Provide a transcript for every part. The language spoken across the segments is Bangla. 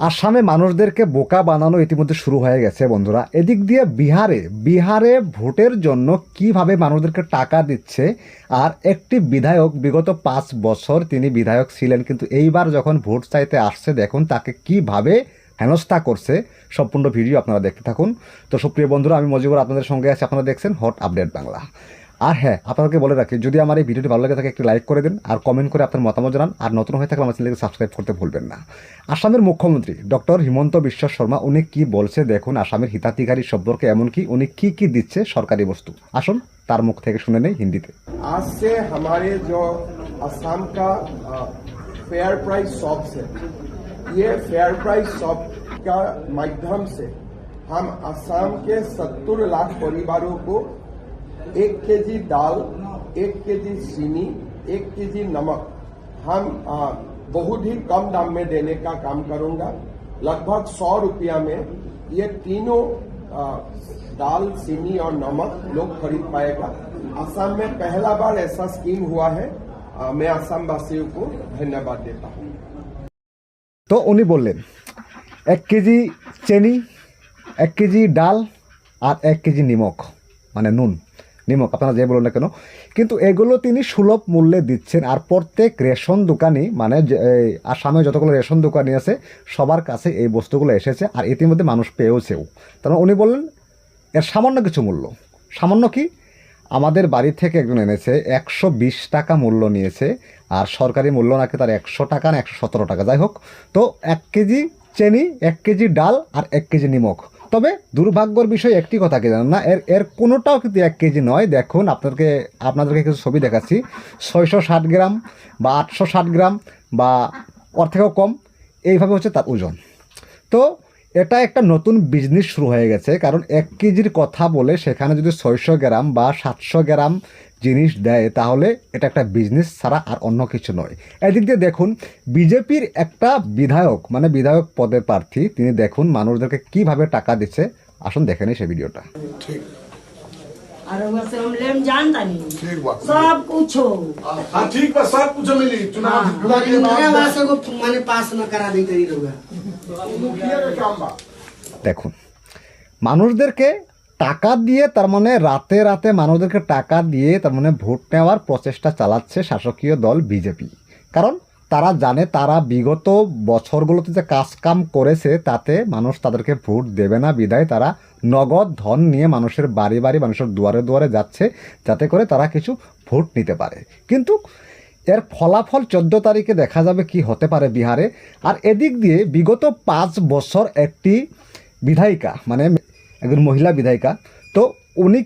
আসামে মানুষদেরকে বোকা বানানো ইতিমধ্যে শুরু হয়ে গেছে, বন্ধুরা। এদিক দিয়ে বিহারে বিহারে ভোটের জন্য কীভাবে মানুষদেরকে টাকা দিচ্ছে, আর একটি বিধায়ক, বিগত পাঁচ বছর তিনি বিধায়ক ছিলেন, কিন্তু এইবার যখন ভোট চাইতে আসছে, দেখুন তাকে কীভাবে হেনস্থা করছে। সম্পূর্ণ ভিডিও আপনারা দেখতে থাকুন। তো সুপ্রিয় বন্ধুরা, আমি মজিবুর আপনাদের সঙ্গে আছি। আপনারা দেখছেন হট আপডেট বাংলা। আর হ্যাঁ আপনাদেরকে বলে রাখি যদি আমার এই ভিডিওটি ভালো লাগে থাকে একটি লাইক করে দিন আর কমেন্ট করে আপনার মতামত জানান আর নতুন হয়ে থাকলে আমার চ্যানেলকে সাবস্ক্রাইব করতে ভুলবেন না আসামের মুখ্যমন্ত্রী ডক্টর হিমন্ত বিশ্ব শর্মা উনি কি বলছে দেখুন আসামের হিতাধিকারী সম্পর্কে এমনকি উনি কি কি দিচ্ছে সরকারি বস্তু আসুন তার মুখ থেকে শুনে নেই হিন্দিতে आज से हमारे जो असम का फेयर प्राइस शॉप्स है ये फेयर प्राइस शॉप का माध्यम से हम असम के 70 लाख परिवारों को एक केजी दाल एक केजी चीनी एक केजी नमक हम आ, बहुत ही कम दाम में देने का काम करूंगा लगभग सौ रुपया में ये तीनों आ, दाल चीनी और नमक लोग खरीद पाएगा असम में पहला बार ऐसा स्कीम हुआ है आ, मैं असम वासियों को धन्यवाद देता हूँ তো উনি বললেন এক কেজি চেনি এক কেজি ডাল আর এক কেজি নিমক মানে নুন নিমক, আপনারা যে বলুন না কেন? কিন্তু এগুলো তিনি সুলভ মূল্যে দিচ্ছেন আর প্রত্যেক রেশন দোকানি মানে আসামে যতগুলো রেশন দোকানি আছে, সবার কাছে এই বস্তুগুলো এসেছে আর ইতিমধ্যে মানুষ পেয়েওছেও তার মানে উনি বললেন, এর সামান্য কিছু মূল্য। সামান্য কি? আমাদের বাড়ি থেকে একজন এনেছে, একশো বিশ টাকা মূল্য নিয়েছে আর সরকারি মূল্য নাকি তার একশো টাকা না একশো সতেরো টাকা। যাই হোক, তো এক কেজি চেনি, এক কেজি ডাল আর এক কেজি নিমখ তবে দুর্ভাগ্যর বিষয় একটি কথা কি জানেন না? এর এর কোনোটাও কিন্তু এক কেজি নয়। দেখুন, আপনাদেরকে আপনাদেরকে কিছু ছবি দেখাচ্ছি। ছয়শো ষাট গ্রাম বা আটশো ষাট গ্রাম বা ওর থেকেও কম। এইভাবে হচ্ছে তার ওজন। তো এটা একটা নতুন বিজনেস শুরু হয়ে গেছে কারণ এক কেজির কথা বলে সেখানে যদি ছয়শো গ্রাম বা সাতশো গ্রাম জিনিস দেয় তাহলে এটা একটা বিজনেস ছাড়া আর অন্য কিছু নয় এদিক দিয়ে দেখুন বিজেপির একটা বিধায়ক মানে বিধায়ক পদের প্রার্থী তিনি দেখুন মানুষদেরকে কিভাবে টাকা দিচ্ছে আসুন দেখে নিই সেই ভিডিওটা अरे वैसे हम लेम जानता नहीं ठीक बा सब कुछ हो हाँ ठीक बा सब कुछ मिली चुनाव जितला के लेकिन नया बाद वाला से को माने पास न करा दी करी लोग मुखिया का काम बा দেখুন, মানুষদেরকে টাকা দিয়ে তার মানে রাতে রাতে মানুষদেরকে টাকা দিয়ে তার মানে ভোট নেওয়ার প্রচেষ্টা চালাচ্ছে শাসকীয় দল বিজেপি। কারণ তারা জানে তারা বিগত বছরগুলোতে যে কাজ কাম করেছে তাতে মানুষ তাদেরকে ভোট দেবে না বিদায় তারা নগদ ধন নিয়ে মানুষের বাড়ি বাড়ি মানুষের দুয়ারে দুয়ারে যাচ্ছে, যাতে করে তারা কিছু ভোট নিতে পারে। কিন্তু এর ফলাফল চোদ্দ তারিখে দেখা যাবে কি হতে পারে বিহারে। আর এদিক দিয়ে বিগত পাঁচ বছর একটি বিধায়িকা মানে একজন মহিলা বিধায়িকা, তো উনি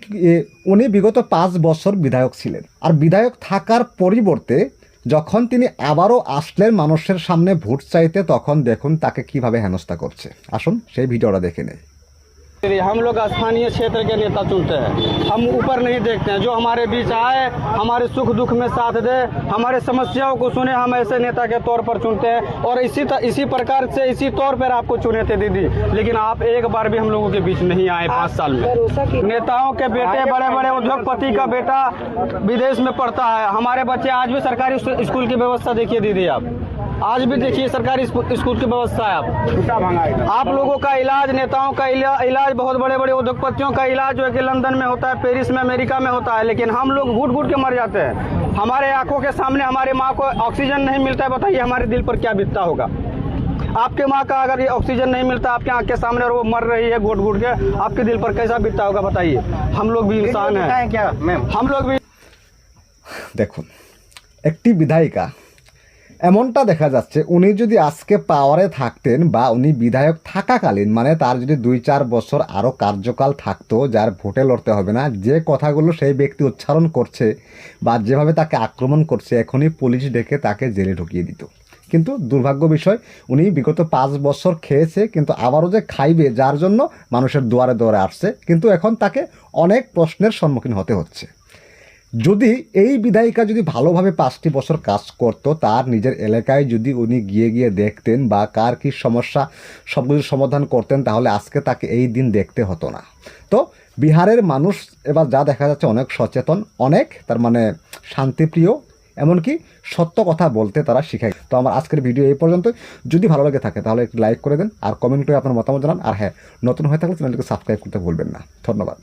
উনি বিগত পাঁচ বছর বিধায়ক ছিলেন। আর বিধায়ক থাকার পরিবর্তে যখন তিনি আবারও আসলেন মানুষের সামনে ভোট চাইতে, তখন দেখুন তাকে কীভাবে হেনস্থা করছে। আসুন সেই ভিডিওটা দেখে নেই। हम लोग स्थानीय क्षेत्र के नेता चुनते हैं। हम ऊपर नहीं देखते हैं। जो हमारे बीच आए हमारे सुख दुख में साथ दे हमारे समस्याओं को सुने हम ऐसे नेता के तौर पर चुनते हैं। और इसी त, इसी प्रकार से इसी तौर पर आपको चुने थे दीदी। लेकिन आप एक बार भी हम लोगों के बीच नहीं आए पाँच साल में। नेताओं के बेटे बड़े बड़े उद्योगपति का बेटा विदेश में पढ़ता है। हमारे बच्चे आज भी सरकारी स्कूल की व्यवस्था देखिए दीदी आप। आज भी देखिए सरकारी स्कूल की व्यवस्था है आप। आप लोगों का इलाज नेताओं का इला- इलाज बहुत बड़े बड़े उद्योगपतियों का इलाज जो है कि लंदन में होता है पेरिस में अमेरिका में होता है लेकिन हम लोग घुट घुट के मर जाते हैं हमारे आंखों के सामने हमारी माँ को ऑक्सीजन नहीं मिलता है बताइए हमारे दिल पर क्या बीतता होगा आपके माँ का अगर ये ऑक्सीजन नहीं मिलता आपके आंख के सामने और वो मर रही है घुट घुट के आपके दिल पर कैसा बीतता होगा बताइए हम लोग भी इंसान हैं क्या मैम हम लोग भी দেখুন একটি বিধায়িকা এমনটা দেখা যাচ্ছে, উনি যদি আজকে পাওয়ারে থাকতেন বা উনি বিধায়ক থাকাকালীন মানে তার যদি দুই চার বছর আরও কার্যকাল থাকতো, যার ভোটে লড়তে হবে না, যে কথাগুলো সেই ব্যক্তি উচ্চারণ করছে বা যেভাবে তাকে আক্রমণ করছে, এখনই পুলিশ ডেকে তাকে জেলে ঢুকিয়ে দিত। কিন্তু দুর্ভাগ্য বিষয়, উনি বিগত পাঁচ বছর খেয়েছে, কিন্তু আবারও যে খাইবে, যার জন্য মানুষের দুয়ারে দুয়ারে আসছে, কিন্তু এখন তাকে অনেক প্রশ্নের সম্মুখীন হতে হচ্ছে। যদি এই বিধায়িকা যদি ভালোভাবে পাঁচটি বছর কাজ করত, তার নিজের এলাকায় যদি উনি গিয়ে গিয়ে দেখতেন বা কার কী সমস্যা সব কিছু সমাধান করতেন, তাহলে আজকে তাকে এই দিন দেখতে হতো না। তো বিহারের মানুষ এবার যা দেখা যাচ্ছে অনেক সচেতন, অনেক তার মানে শান্তিপ্রিয়, এমনকি সত্য কথা বলতে তারা শিখায়। তো আমার আজকের ভিডিও এই পর্যন্ত যদি ভালো লাগে থাকে, তাহলে একটু লাইক করে দেন আর কমেন্ট করে আপনার মতামত জানান। আর হ্যাঁ নতুন হয়ে থাকলে চ্যানেলটিকে সাবস্ক্রাইব করতে ভুলবেন না। ধন্যবাদ।